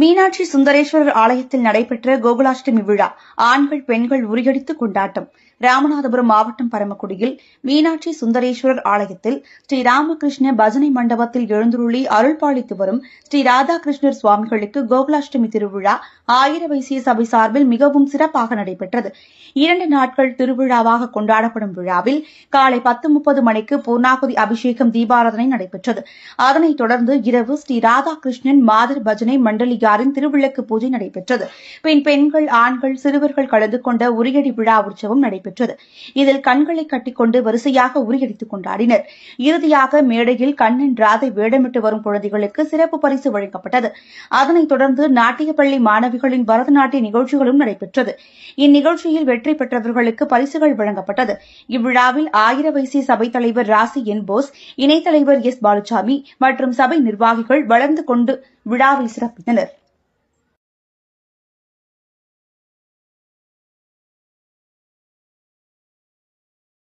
மீனாட்சி சுந்தரேஸ்வரர் ஆலயத்தில் நடைபெற்ற கோகுலாஷ்டமி விழா ஆண்கள் பெண்கள் உரியடித்து கொண்டாட்டம். ராமநாதபுரம் மாவட்டம் பரமக்குடியில் மீனாட்சி சுந்தரேஸ்வரர் ஆலயத்தில் ஸ்ரீ ராமகிருஷ்ண பஜனை மண்டபத்தில் எழுந்துருளி அருள்பாளித்து வரும் ஸ்ரீ ராதாகிருஷ்ணர் சுவாமிகளுக்கு கோகுலாஷ்டமி திருவிழா ஆயிர வைசிய சபை சார்பில் மிகவும் சிறப்பாக நடைபெற்றது. இரண்டு நாட்கள் திருவிழாவாக கொண்டாடப்படும் விழாவில் காலை பத்து முப்பது மணிக்கு பூர்ணாகுதி அபிஷேகம் தீபாராதனை நடைபெற்றது. அதனைத் தொடர்ந்து இரவு ஸ்ரீ ராதாகிருஷ்ணன் மாதர் பஜனை மண்டலியாரின் திருவிளக்கு பூஜை நடைபெற்றது. பின் பெண்கள் ஆண்கள் சிறுவர்கள் கலந்து கொண்ட உரியடி விழா உற்சவம் நடைபெற்றது. இதில் கண்களை கட்டிக்கொண்டு வரிசையாக உரியடித்துக் கொண்டாடினர். இறுதியாக மேடையில் கண்ணன் ராதை வேடமிட்டு வரும் குழந்தைகளுக்கு சிறப்பு பரிசு வழங்கப்பட்டது. அதனைத் தொடர்ந்து நாட்டியப்பள்ளி மாணவிகளின் பரதநாட்டிய நிகழ்ச்சிகளும் நடைபெற்றது. இந்நிகழ்ச்சியில் வெற்றி பெற்றவர்களுக்கு பரிசுகள் வழங்கப்பட்டது. இவ்விழாவில் ஆயிர வைசிய சபைத் தலைவர் ராசி என் போஸ் இணைத்தலைவர் எஸ் பாலுசாமி மற்றும் சபை நிர்வாகிகள் வளர்ந்து கொண்டு விழாவில் சிறப்பித்தனர்.